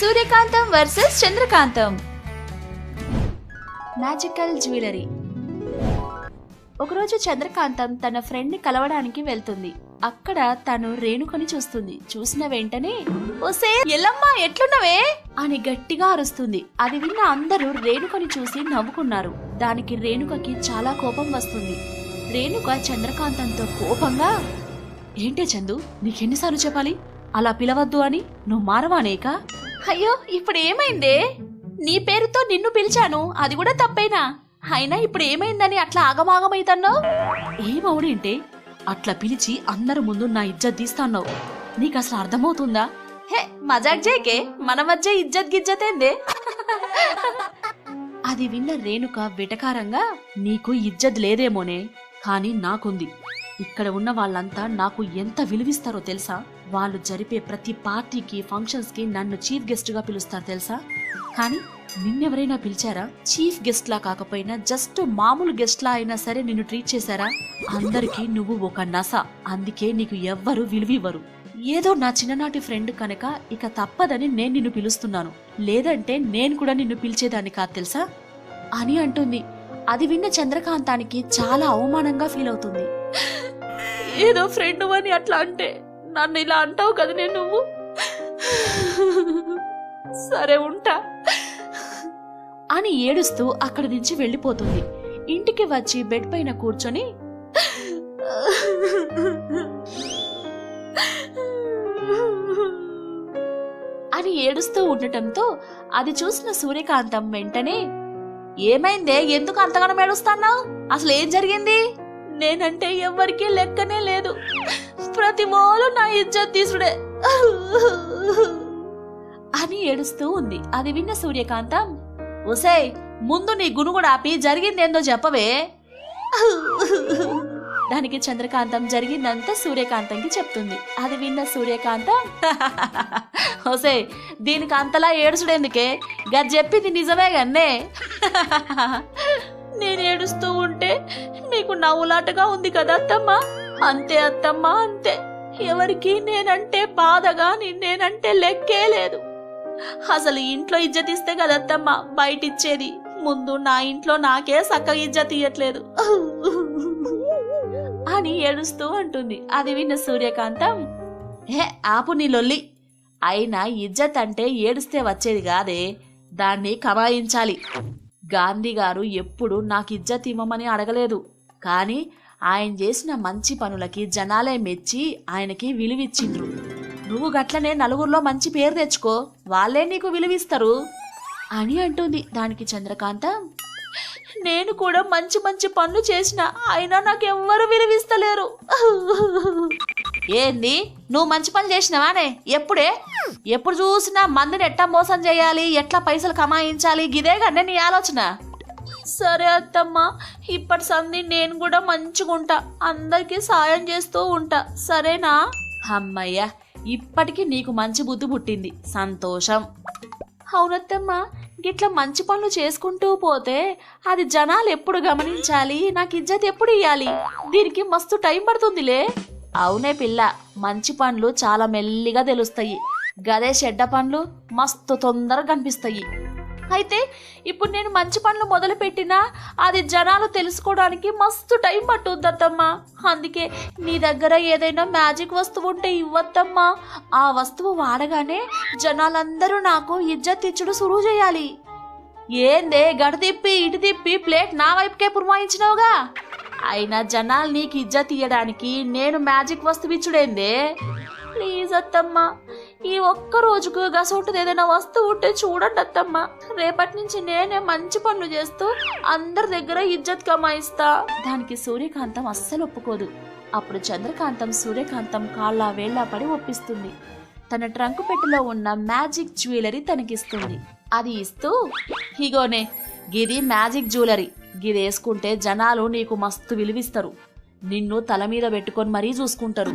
Suryakantham versus Chandrakantham. Magical jewellery ఒకరోజు చంద్రకాంతం తన ఫ్రెండ్ని కలవడానికి వెళ్తుంది. అక్కడ తను రేణుకని చూస్తుంది. చూసిన వెంటనే ఓసే ఎల్లమ్మా ఎట్లున్నవే? అని గట్టిగా అరుస్తుంది. అది విన్న అందరూ రేణుకని చూసి నవ్వుకున్నారు. దానికి రేణుకకి చాలా కోపం వస్తుంది. రేణుక చంద్రకాంతంతో కోపంగా ఏంటే చందు నీకెన్నిసార్లు చెప్పాలి? అలా పిలవద్దు అని? నువ్వు మారవానేకా? అయ్యో ఇప్పుడు ఏమైందే నీ పేరుతో నిన్ను పిలిచాను. అది కూడా తప్పేనా? అయినా ఇప్పుడు ఏమైందని అట్లా ఆగమాగమైతన్నావు ఏమవుడేంటే అట్లా పిలిచి అందరి ముందు నా ఇజ్జత్ తీస్తాన్నావు నీకు అసలు అర్థమవుతుందా? హే మజాక్ జేకే మన మధ్య ఇజ్జత్ గిజ్జతేందే? అది విన్న రేణుక వెటకారంగా నీకు ఇజ్జత్ లేదేమోనే కానీ నాకుంది. ఇక్కడ ఉన్న వాళ్ళంతా నాకు ఎంత విలువిస్తారో తెలుసా? వాళ్ళు జరిపే ప్రతి పార్టీకి ఫంక్షన్స్కి నన్ను చీఫ్ గెస్ట్గా పిలుస్తారు తెలుసా? కానీ నిన్నెవరైనా పిలిచారా? చీఫ్ గెస్ట్ లా కాకపోయినా జస్ట్ మామూలు గెస్ట్ లా అయినా సరే నిన్ను ట్రీట్ చేశారా? అందరికీ నువ్వు ఒక నస. అందుకే నీకు ఎవ్వరు విలువివ్వరు. ఏదో నా చిన్ననాటి ఫ్రెండ్ కనుక ఇక తప్పదని నేను నిన్ను పిలుస్తున్నాను. లేదంటే నేను కూడా నిన్ను పిలిచేదాన్ని కాదు తెలుసా? అని అంటుంది. అది విన్న చంద్రకాంతానికి చాలా అవమానంగా ఫీల్ అవుతుంది. ఏదో ఫ్రెండ్ అని అట్లా అంటే. నన్ను ఇలా అంటావు కదా నేను నువ్వు? సరే ఉంటా. అని ఏడుస్తూ అక్కడి నుంచి వెళ్ళిపోతుంది. ఇంటికి వచ్చి బెడ్ పైన కూర్చొని అని ఏడుస్తూ ఉండటంతో అది చూసిన సూర్యకాంతం వెంటనే ఏమైందే? ఎందుకు అంతగానో ఏడుస్తాన్నావు? అసలు ఏం జరిగింది? నేనంటే ఎవ్వరికీ లెక్కనే లేదు. ప్రతి మూల నా ఇజ్జత్ తీసుడే. అని ఏడుస్తూ ఉంది. అది విన్న సూర్యకాంతం ఒసేయ్ ముందు నీ గునుగుడు ఆపి జరిగిందేందో చెప్పవే. దానికి చంద్రకాంతం జరిగిందంతా సూర్యకాంతంకి చెప్తుంది. అది విన్న సూర్యకాంతం ఒసే దీనికి అంతలా ఏడుచుడెందుకే గది చెప్పింది నిజమే గన్నే. నేను ఏడుస్తూ ఉంటే మీకు నవ్వులాటగా ఉంది కదా అత్తమ్మా అంతే అత్తమ్మ అంతే. ఎవరికి నేనంటే బాధగా నేనంటే లెక్కే లేదు. అసలు ఇంట్లో ఇజ్జత్ ఇస్తే కదత్తమ్మ బయట ఇచ్చేది ముందు నా ఇంట్లో నాకే చక్కగా ఇజ్జత్ ఇయ్యట్లేదు. అని ఏడుస్తూ అంటుంది. అది విన్న సూర్యకాంతం హే ఆపు నీ లొల్లి. అయినా ఇజ్జత్ అంటే ఏడుస్తే వచ్చేది కాదే. దాన్ని కమాయించాలి గాంధీ గారు ఎప్పుడు నాకు ఇజ్జత్ ఇవ్వమని అడగలేదు. కానీ ఆయన చేసిన మంచి పనులకి జనాలే మెచ్చి ఆయనకి విలువిచ్చిండ్రు. నువ్వు గట్లనే నలుగురిలో మంచి పేరు తెచ్చుకో వాళ్ళే నీకు విలువిస్తారు. అని అంటుంది దానికి చంద్రకాంత. నేను కూడా మంచి మంచి పనులు చేసిన అయినా నాకెవ్వరు విలువిస్తలేరు. ఏంది? నువ్వు మంచి పని చేసినవానే? ఎప్పుడే? ఎప్పుడు చూసినా మందిని ఎట్లా మోసం చేయాలి ఎట్లా పైసలు కమాయించాలి గిదే నీ ఆలోచన. సరే అత్తమ్మ ఇప్పటి సంధి నేను కూడా మంచిగుంటా అందరికీ సాయం చేస్తూ ఉంటా. సరేనా? అమ్మయ్య ఇప్పటికీ నీకు మంచి బుద్ధి పుట్టింది. సంతోషం. అవునత్తమ్మ గిట్లా మంచి పనులు చేసుకుంటూ పోతే అది జనాలు ఎప్పుడు గమనించాలి? నాకు ఇజ్జత్ ఎప్పుడు ఇయ్యాలి? దీనికి మస్తు టైం పడుతుందిలే. అవునే పిల్ల మంచి పనులు చాలా మెల్లిగా తెలుస్తాయి. గదే చెడ్డ పనులు మస్తు తొందరగా కనిపిస్తాయి. అయితే ఇప్పుడు నేను మంచి పనులు మొదలు పెట్టినా అది జనాలు తెలుసుకోవడానికి మస్తు టైం పట్టుద్ది అత్తమ్మా అందుకే నీ దగ్గర ఏదైనా మ్యాజిక్ వస్తువు ఉంటే ఇవ్వద్దమ్మా. ఆ వస్తువు వాడగానే జనాలందరూ నాకు ఇజ్జత్ ఇచ్చుడు సురువు చేయాలి. ఏందే గడ తిప్పి ఇటు తిప్పి ప్లేట్ నా వైపుకే పురమాయించినావుగా? అయినా జనాలు నీకు ఇజ్జత్ ఇయ్యడానికి నేను మ్యాజిక్ వస్తువు ఇచ్చుడేందే? ప్లీజ్ అత్తమ్మా. ఈ ఒక్క రోజుకు గసోటది ఏదైనా వస్తువు ఉంటే చూడండి అత్తమ్మ. రేపటి నుంచి నేనే మంచి పనులు చేస్తూ అందరి దగ్గర ఇజ్జత్ కమాయిస్తా దానికి సూర్యకాంతం అస్సలు ఒప్పుకోదు. అప్పుడు చంద్రకాంతం సూర్యకాంతం కాళ్ళ వేళ్ళ పడి ఒప్పిస్తుంది. తన ట్రంక్ పెట్టెలో ఉన్న మ్యాజిక్ జ్యువెలరీ తనకిస్తుంది. అది ఇస్తూ హిగోనే గిది మ్యాజిక్ జ్యువెలరీ. గిది వేసుకుంటే జనాలు నీకు మస్తు విలువిస్తారు. నిన్ను తల మీద పెట్టుకొని మరీ చూసుకుంటారు.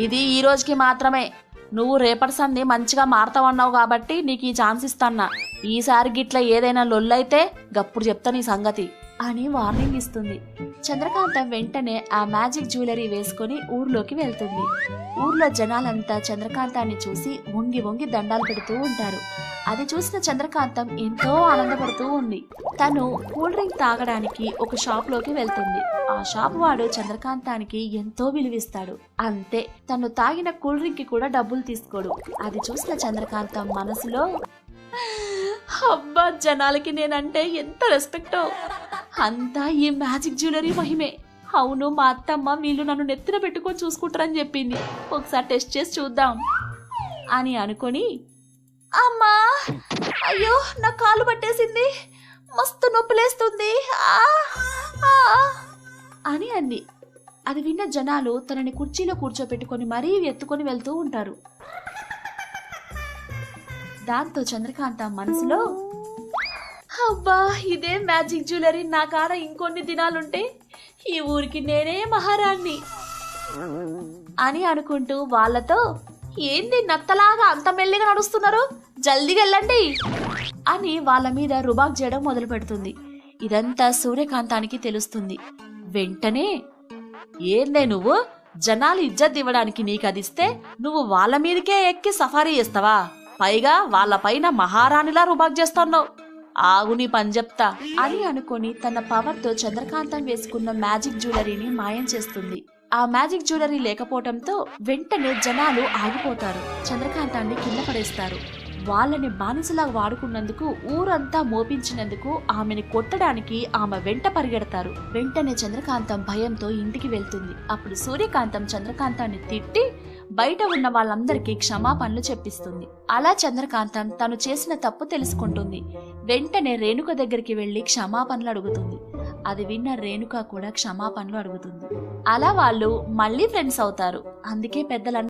ఇది ఈ రోజుకి మాత్రమే. నువ్వు రేపటి సంది మంచిగా మారతావన్నావు కాబట్టి నీకు ఈ ఛాన్స్ ఇస్తాన్నా. ఈసారి గిట్ల ఏదైనా లొల్లైతే గప్పుడు చెప్తా నీ సంగతి. అని వార్నింగ్ ఇస్తుంది. చంద్రకాంతం వెంటనే ఆ మ్యాజిక్ జ్యువెలరీ వేసుకొని ఊర్లోకి వెళ్తుంది. ఊర్లో జనాలంతా చంద్రకాంతాన్ని చూసి వంగి వంగి దండాలు పెడుతూ ఉంటారు. అది చూసిన చంద్రకాంతం ఎంతో ఆనందపడుతూ ఉంది. తను కూల్ డ్రింక్ తాగడానికి ఒక షాప్లోకి వెళ్తుంది. ఆ షాప్ వాడు చంద్రకాంతానికి ఎంతో విలువిస్తాడు. అంతే తను తాగిన కూల్ డ్రింక్కి కూడా డబ్బులు తీసుకోడు. అది చూసిన చంద్రకాంతం మనసులో అబ్బా జనాలకి నేనంటే ఎంత రెస్పెక్టో అంతా ఈ మ్యాజిక్ జ్యువెలరీ మహిమే. అవును మా అత్తమ్మ వీళ్ళు నన్ను నెత్తిన పెట్టుకొని చూసుకుంటారని చెప్పింది. ఒకసారి టెస్ట్ చేసి చూద్దాం. అని అనుకొని అమ్మా! అయ్యో నా కాలు పట్టేసింది. మస్తు నొప్పులేస్తుంది. ఆ, అని అంది. అది విన్న జనాలు తనని కుర్చీలో కూర్చోపెట్టుకొని మరీ ఎత్తుకొని వెళ్తూ ఉంటారు. దాంతో చంద్రకాంత మనసులో అబ్బా ఇదే మ్యాజిక్ జ్యువెలరీ నా కాడ ఇంకొన్ని దినాలుంటే ఈ ఊరికి నేనే మహారాణ్ణి అని అనుకుంటూ వాళ్ళతో ఏంది నత్తలాగా అంత మెల్లిగా నడుస్తున్నారు? జల్దిగా వెళ్ళండి అని వాళ్ళ మీద రుబాక్ చేయడం మొదలు పెడుతుంది. ఇదంతా సూర్యకాంతానికి తెలుస్తుంది. వెంటనే ఏందే నువ్వు? జనాలు ఇజ్జత్ ఇవ్వడానికి నీకు అదిస్తే నువ్వు వాళ్ళ మీదకే ఎక్కి సఫారీ చేస్తావా? పైగా వాళ్ళ పైన మహారాణిలా రుబాక్ చేస్తున్నావు. ఆగుని పంజప్తా అని అనుకొని తన పవర్తో చంద్రకాంతం వేసుకున్న మ్యాజిక్ జ్యువెలరీని మాయం చేస్తుంది. ఆ మ్యాజిక్ జ్యువెలరీ లేకపోవడంతో వెంటనే జనాలు ఆగిపోతారు. చంద్రకాంతాన్ని కింద పడేస్తారు. వాళ్ళని బానిసలా వాడుకున్నందుకు ఊరంతా మోపించినందుకు ఆమెని కొట్టడానికి ఆమె వెంట పరిగెడతారు. వెంటనే చంద్రకాంతం భయంతో ఇంటికి వెళ్తుంది. అప్పుడు సూర్యకాంతం చంద్రకాంతాన్ని తిట్టి బయట ఉన్న వాళ్ళందరికీ క్షమాపణలు చెప్పిస్తుంది. అలా చంద్రకాంతం తను చేసిన తప్పు తెలుసుకుంటుంది. వెంటనే రేణుక దగ్గరికి వెళ్ళి క్షమాపణలు అడుగుతుంది. అది విన్న రేణుక కూడా క్షమాపణలు అడుగుతుంది. అలా వాళ్ళు మళ్ళీ ఫ్రెండ్స్ అవుతారు. అందుకే పెద్దలు